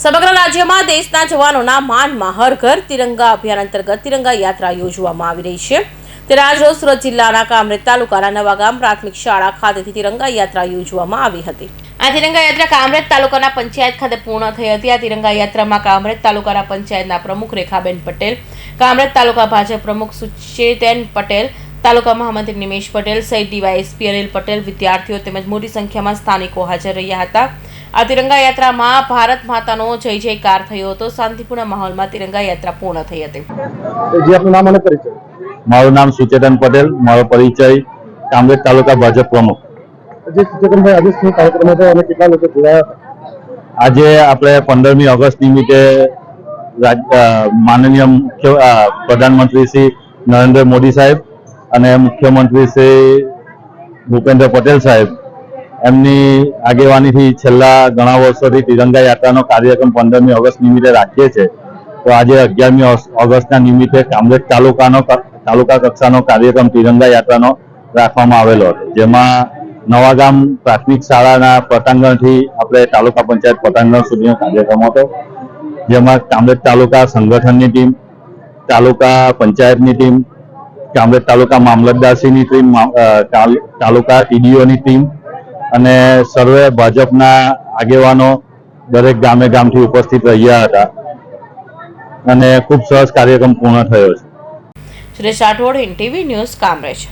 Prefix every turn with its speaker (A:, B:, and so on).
A: સમગ્ર રાજ્યમાં દેશના જવાનોના માનમાં હર તિરંગા અભિયાન અંતર્ગત તિરંગા યાત્રા યોજવામાં આવી રહી છે. ત્યારે આજરોજ સુરત જિલ્લાના કામરેજ તાલુકાના નવાગામ પ્રાથમિક શાળા ખાતેથી તિરંગા યાત્રા યોજવામાં આવી હતી. આ તિરંગા યાત્રા કામરેજ તાલુકાના પંચાયત ખાતે પૂર્ણ થઈ હતી. આ તિરંગા યાત્રામાં કામરેજ તાલુકાના પંચાયતના પ્રમુખ રેખાબેન પટેલ, કામરેજ તાલુકા ભાજપ પ્રમુખ સુચેતન પટેલ, તાલુકા મહામંત્રી નિમેશ પટેલ, સહિત ડીવાયએસપી અનિલ પટેલ, વિદ્યાર્થીઓ તેમજ મોટી સંખ્યામાં સ્થાનિકો હાજર રહ્યા હતા. આ તિરંગા યાત્રામાં ભારત માતાનો જય જયકાર થયો હતો. શાંતિપૂર્ણ માહોલમાં તિરંગા યાત્રા પૂર્ણ થઈ હતી.
B: જે આપનું નામ અને પરિચય?
C: મારું નામ સુચેતન પટેલ મારો પરિચય કામરેજ તાલુકા ભાજપ પ્રમુખ.
B: જે ચેતનભાઈ આજે શું કાર્યક્રમ હતો અને કેટલા લોકો જોડાયા
C: આજે આપણે પંદરમી ઓગસ્ટ નિમિત્તે રાજ- માનનીય મુખ્ય પ્રધાનમંત્રી શ્રી નરેન્દ્ર મોદી સાહેબ અને મુખ્યમંત્રી શ્રી ભૂપેન્દ્ર પટેલ સાહેબ એમની આગેવાનીથી છેલ્લા ઘણા વર્ષોથી તિરંગા યાત્રાનો કાર્યક્રમ પંદરમી ઓગસ્ટ નિમિત્તે રાખીએ છીએ. તો આજે અગિયારમી ઓગસ્ટના નિમિત્તે કામરેજ તાલુકાનો તાલુકા કક્ષાનો કાર્યક્રમ તિરંગા યાત્રાનો રાખવામાં આવેલો હતો. જેમાં નવાગામ પ્રાથમિક શાળાના પટાંગણથી આપણે તાલુકા પંચાયત પટાંગણ સુધીનો કાર્યક્રમ હતો. જેમાં કામરેજ તાલુકા સંગઠનની ટીમ, તાલુકા પંચાયતની ટીમ, કામરેજ તાલુકા મામલતદારશ્રીની ટીમ તાલુકા ટીડીઓની ટીમ અને સર્વે ભાજપના આગેવાનો દરેક ગામે ગામથી ઉપસ્થિત રહ્યા હતા. અને ખૂબ સરસ કાર્યક્રમ પૂર્ણ થયો છે.
A: Suresh Rathod Hind TV news Kamrej.